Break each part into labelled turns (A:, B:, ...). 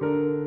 A: thank you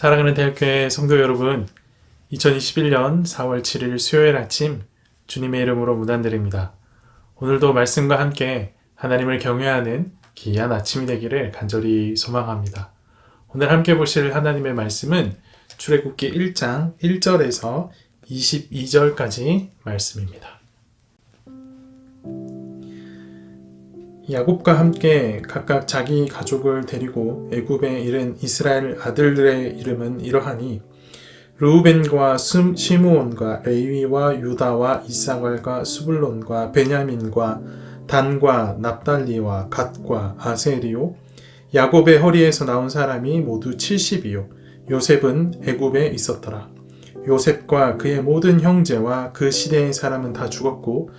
A: 사랑하는 대학교의 성도 여러분, 2021년 4월 7일 수요일 아침 주님의 이름으로 문안드립니다. 오늘도 말씀과 함께 하나님을 경외하는 귀한 아침이 되기를 간절히 소망합니다. 오늘 함께 보실 하나님의 말씀은 출애굽기 1장 1절에서 22절까지 말씀입니다. 야곱과 함께 각각 자기 가족을 데리고 애굽에 이른 이스라엘 아들들의 이름은 이러하니 르우벤과 스- 시므온과 레위와 유다와 이사갈과 수블론과 베냐민과 단과 납달리와 갓과 아세리요 야곱의 허리에서 나온 사람이 모두 70이요. 요셉은 애굽에 있었더라. 요셉과 그의 모든 형제와 그 시대의 사람은 다 죽었고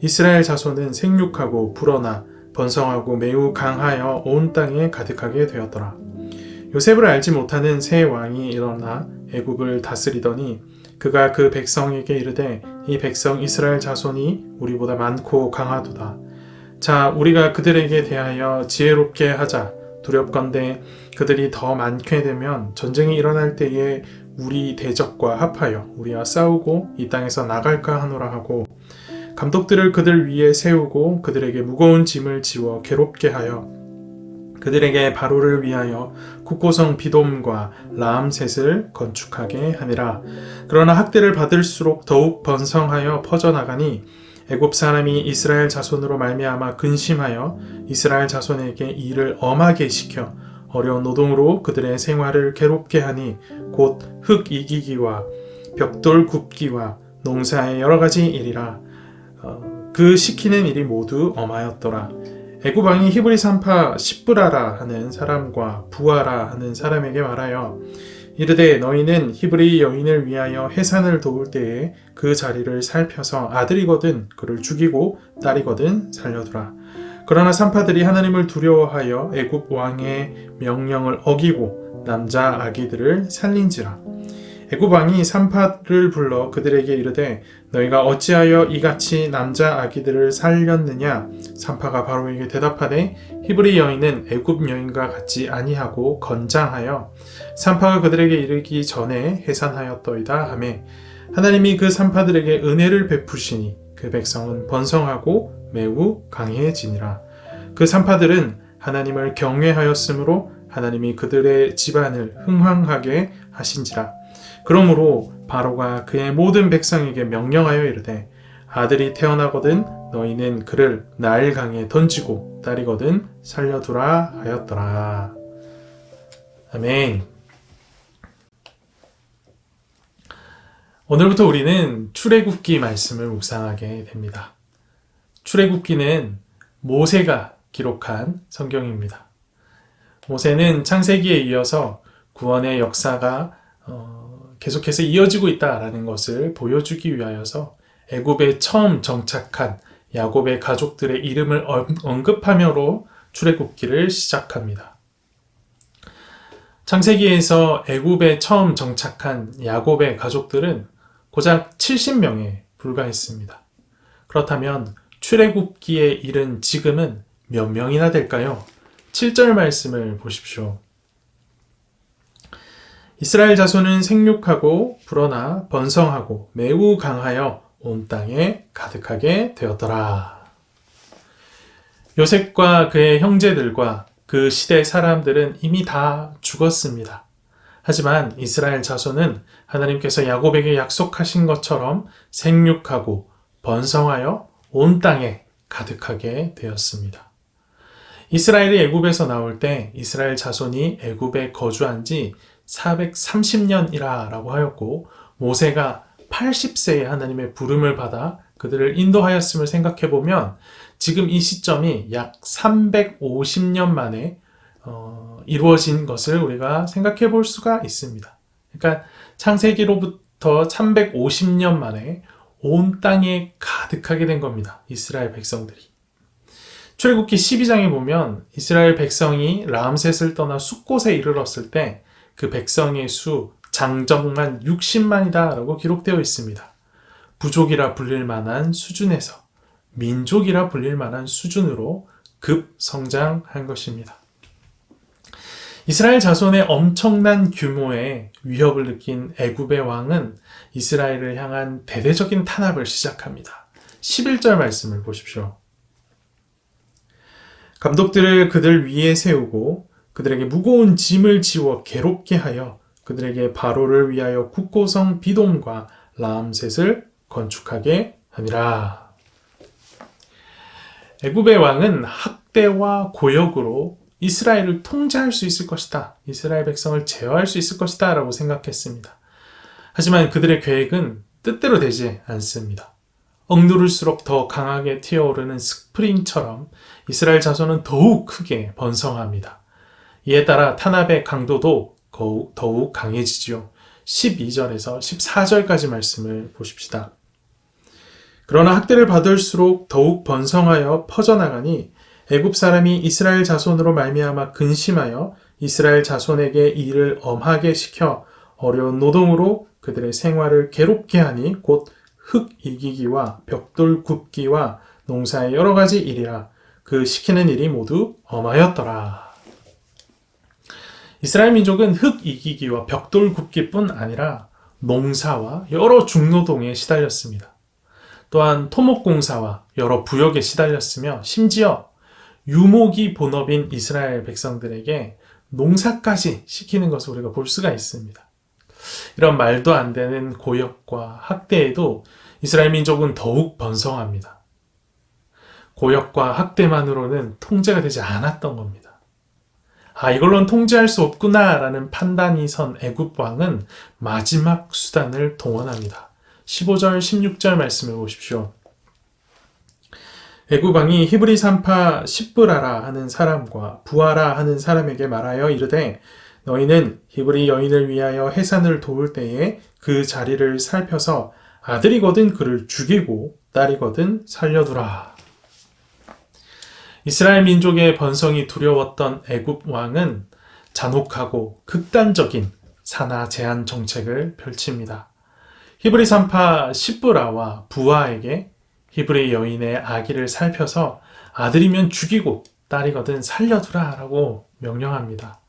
A: 이스라엘 자손은 생육하고 불어나 번성하고 매우 강하여 온 땅에 가득하게 되었더라. 요셉을 알지 못하는 새 왕이 일어나 애굽을 다스리더니 그가 그 백성에게 이르되 이 백성 이스라엘 자손이 우리보다 많고 강하도다. 자 우리가 그들에게 대하여 지혜롭게 하자. 두렵건대 그들이 더 많게 되면 전쟁이 일어날 때에 우리 대적과 합하여 우리와 싸우고 이 땅에서 나갈까 하노라 하고 감독들을 그들 위에 세우고 그들에게 무거운 짐을 지워 괴롭게 하여 그들에게 바로를 위하여 국고성 비돔과 라암셋을 건축하게 하니라. 그러나 학대를 받을수록 더욱 번성하여 퍼져나가니 애굽 사람이 이스라엘 자손으로 말미암아 근심하여 이스라엘 자손에게 일을 엄하게 시켜 어려운 노동으로 그들의 생활을 괴롭게 하니 곧 흙 이기기와 벽돌 굽기와 농사의 여러 가지 일이라 어, 그 시키는 일이 모두 엄하였더라. 애굽 왕이 히브리 산파 시브라라 하는 사람과 부하라 하는 사람에게 말하여 이르되 너희는 히브리 여인을 위하여 해산을 도울 때에 그 자리를 살펴서 아들이거든 그를 죽이고 딸이거든 살려두라. 그러나 산파들이 하나님을 두려워하여 애굽 왕의 명령을 어기고 남자 아기들을 살린지라. 애굽 왕이 산파를 불러 그들에게 이르되 너희가 어찌하여 이같이 남자 아기들을 살렸느냐? 산파가 바로에게 대답하되 히브리 여인은 애굽 여인과 같지 아니하고 건장하여 산파가 그들에게 이르기 전에 해산하였더이다 하매 하나님이 그 산파들에게 은혜를 베푸시니 그 백성은 번성하고 매우 강해지니라. 그 산파들은 하나님을 경외하였으므로 하나님이 그들의 집안을 흥황하게 하신지라 그러므로 바로가 그의 모든 백성에게 명령하여 이르되 아들이 태어나거든 너희는 그를 나일강에 던지고 딸이거든 살려두라 하였더라. 아멘. 오늘부터 우리는 출애굽기 말씀을 묵상하게 됩니다. 출애굽기는 모세가 기록한 성경입니다. 모세는 창세기에 이어서 구원의 역사가 어, 계속해서 이어지고 있다라는 것을 보여주기 위하여서 애굽에 처음 정착한 야곱의 가족들의 이름을 언급하며로 출애굽기를 시작합니다. 창세기에서 애굽에 처음 정착한 야곱의 가족들은 고작 70명에 불과했습니다. 그렇다면 출애굽기에 이른 지금은 몇 명이나 될까요? 7절 말씀을 보십시오. 이스라엘 자손은 생육하고 불어나 번성하고 매우 강하여 온 땅에 가득하게 되었더라. 요셉과 그의 형제들과 그 시대 사람들은 이미 다 죽었습니다. 하지만 이스라엘 자손은 하나님께서 야곱에게 약속하신 것처럼 생육하고 번성하여 온 땅에 가득하게 되었습니다. 이스라엘이 애굽에서 나올 때 이스라엘 자손이 애굽에 거주한 지 430년이라 라고 하였고 모세가 80세에 하나님의 부름을 받아 그들을 인도하였음을 생각해 보면 지금 이 시점이 약 350년 만에 어, 이루어진 것을 우리가 생각해 볼 수가 있습니다. 그러니까 창세기로부터 350년 만에 온 땅에 가득하게 된 겁니다. 이스라엘 백성들이. 출애굽기 12장에 보면 이스라엘 백성이 라암셋을 떠나 숫곳에 이르렀을 때 그 백성의 수 장정만 60만이다 라고 기록되어 있습니다. 부족이라 불릴 만한 수준에서 민족이라 불릴 만한 수준으로 급 성장한 것입니다. 이스라엘 자손의 엄청난 규모의 위협을 느낀 애굽의 왕은 이스라엘을 향한 대대적인 탄압을 시작합니다. 11절 말씀을 보십시오. 감독들을 그들 위에 세우고 그들에게 무거운 짐을 지워 괴롭게 하여 그들에게 바로를 위하여 국고성 비돔과 라암셋을 건축하게 하니라. 애굽의 왕은 학대와 고역으로 이스라엘을 통제할 수 있을 것이다. 이스라엘 백성을 제어할 수 있을 것이다. 라고 생각했습니다. 하지만 그들의 계획은 뜻대로 되지 않습니다. 억누를수록 더 강하게 튀어오르는 스프링처럼 이스라엘 자손은 더욱 크게 번성합니다. 이에 따라 탄압의 강도도 더욱 강해지지요. 12절에서 14절까지 말씀을 보십시다. 그러나 학대를 받을수록 더욱 번성하여 퍼져나가니 애굽 사람이 이스라엘 자손으로 말미암아 근심하여 이스라엘 자손에게 일을 엄하게 시켜 어려운 노동으로 그들의 생활을 괴롭게 하니 곧 흙 이기기와 벽돌 굽기와 농사의 여러 가지 일이라 그 시키는 일이 모두 엄하였더라. 이스라엘 민족은 흙 이기기와 벽돌 굽기뿐 아니라 농사와 여러 중노동에 시달렸습니다. 또한 토목공사와 여러 부역에 시달렸으며 심지어 유목이 본업인 이스라엘 백성들에게 농사까지 시키는 것을 우리가 볼 수가 있습니다. 이런 말도 안 되는 고역과 학대에도 이스라엘 민족은 더욱 번성합니다. 고역과 학대만으로는 통제가 되지 않았던 겁니다. 아, 이걸로는 통제할 수 없구나라는 판단이 선 애굽 왕은 마지막 수단을 동원합니다. 15절, 16절 말씀을 보십시오. 애굽 왕이 히브리 산파 십브라라 하는 사람과 부하라 하는 사람에게 말하여 이르되 너희는 히브리 여인을 위하여 해산을 도울 때에 그 자리를 살펴서 아들이거든 그를 죽이고 딸이거든 살려두라. 이스라엘 민족의 번성이 두려웠던 애굽 왕은 잔혹하고 극단적인 산하 제한 정책을 펼칩니다. 히브리 산파 십브라와 부하에게 히브리 여인의 아기를 살펴서 아들이면 죽이고 딸이거든 살려두라 라고 명령합니다.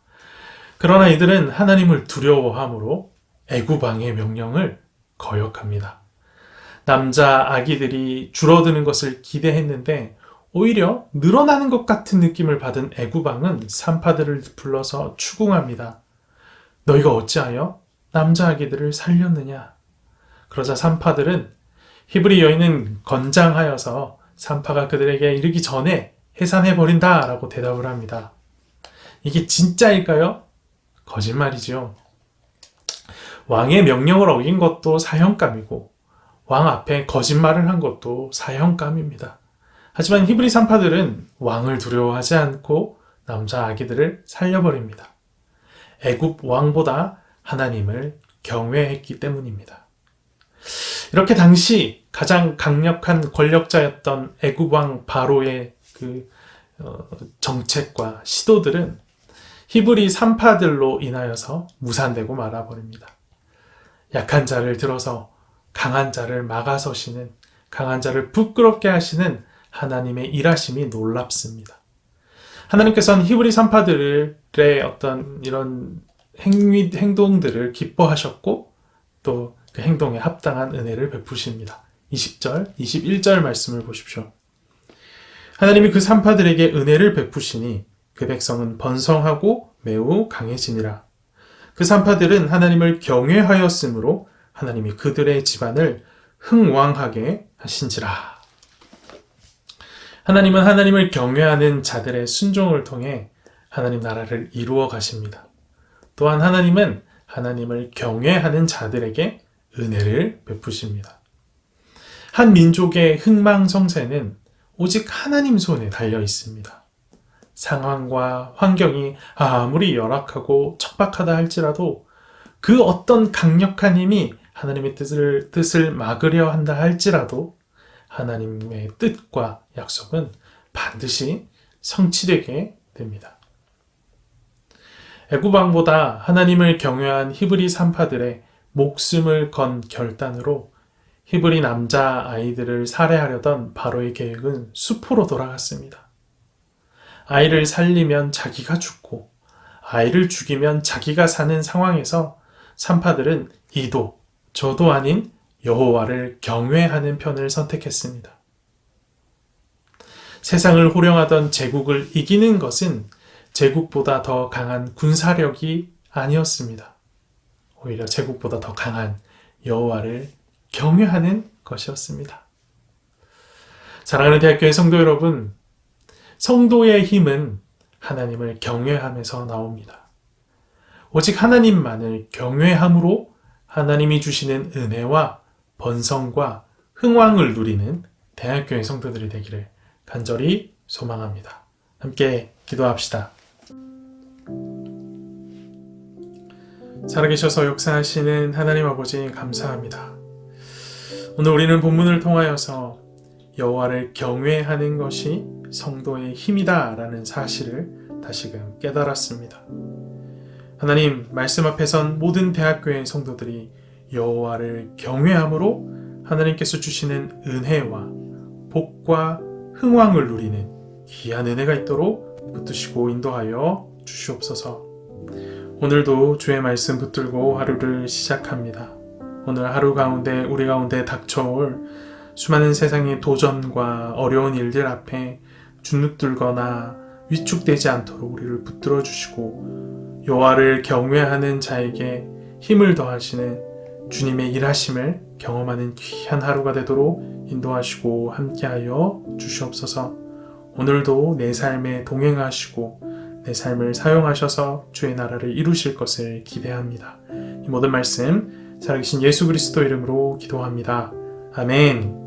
A: 그러나 이들은 하나님을 두려워함으로 애구방의 명령을 거역합니다. 남자 아기들이 줄어드는 것을 기대했는데 오히려 늘어나는 것 같은 느낌을 받은 애구방은 산파들을 불러서 추궁합니다. 너희가 어찌하여 남자 아기들을 살렸느냐? 그러자 산파들은 히브리 여인은 건장하여서 산파가 그들에게 이르기 전에 해산해버린다 라고 대답을 합니다. 이게 진짜일까요? 거짓말이지요. 왕의 명령을 어긴 것도 사형감이고 왕 앞에 거짓말을 한 것도 사형감입니다. 하지만 히브리 산파들은 왕을 두려워하지 않고 남자 아기들을 살려버립니다. 애굽 왕보다 하나님을 경외했기 때문입니다. 이렇게 당시 가장 강력한 권력자였던 애굽 왕 바로의 그 어, 정책과 시도들은 히브리 산파들로 인하여서 무산되고 말아버립니다. 약한 자를 들어서 강한 자를 막아서시는 강한 자를 부끄럽게 하시는 하나님의 일하심이 놀랍습니다. 하나님께서는 히브리 산파들의 어떤 이런 행위, 행동들을 기뻐하셨고 또 그 행동에 합당한 은혜를 베푸십니다. 20절, 21절 말씀을 보십시오. 하나님이 그 산파들에게 은혜를 베푸시니 그 백성은 번성하고 매우 강해지니라. 그 산파들은 하나님을 경외하였으므로 하나님이 그들의 집안을 흥왕하게 하신지라. 하나님은 하나님을 경외하는 자들의 순종을 통해 하나님 나라를 이루어 가십니다. 또한 하나님은 하나님을 경외하는 자들에게 은혜를 베푸십니다. 한 민족의 흥망성쇠는 오직 하나님 손에 달려 있습니다. 상황과 환경이 아무리 열악하고 척박하다 할지라도 그 어떤 강력한 힘이 하나님의 뜻을, 뜻을 막으려 한다 할지라도 하나님의 뜻과 약속은 반드시 성취되게 됩니다. 애구방보다 하나님을 경외한 히브리 산파들의 목숨을 건 결단으로 히브리 남자 아이들을 살해하려던 바로의 계획은 수포로 돌아갔습니다. 아이를 살리면 자기가 죽고 아이를 죽이면 자기가 사는 상황에서 산파들은 이도 저도 아닌 여호와를 경외하는 편을 선택했습니다. 세상을 호령하던 제국을 이기는 것은 제국보다 더 강한 군사력이 아니었습니다. 오히려 제국보다 더 강한 여호와를 경외하는 것이었습니다. 사랑하는 대학교의 성도 여러분, 성도의 힘은 하나님을 경외함에서 나옵니다. 오직 하나님만을 경외함으로 하나님이 주시는 은혜와 번성과 흥왕을 누리는 대학교의 성도들이 되기를 간절히 소망합니다. 함께 기도합시다. 살아계셔서 역사하시는 하나님 아버지 감사합니다. 오늘 우리는 본문을 통하여서 여호와를 경외하는 것이 성도의 힘이다라는 사실을 다시금 깨달았습니다. 하나님 말씀 앞에 선 모든 대학교의 성도들이 여호와를 경외함으로 하나님께서 주시는 은혜와 복과 흥왕을 누리는 귀한 은혜가 있도록 붙드시고 인도하여 주시옵소서. 오늘도 주의 말씀 붙들고 하루를 시작합니다. 오늘 하루 가운데 우리 가운데 닥쳐올 수많은 세상의 도전과 어려운 일들 앞에 주눅들거나 위축되지 않도록 우리를 붙들어 주시고 여호와를 경외하는 자에게 힘을 더하시는 주님의 일하심을 경험하는 귀한 하루가 되도록 인도하시고 함께하여 주시옵소서. 오늘도 내 삶에 동행하시고 내 삶을 사용하셔서 주의 나라를 이루실 것을 기대합니다. 이 모든 말씀 살아계신 예수 그리스도 이름으로 기도합니다. 아멘.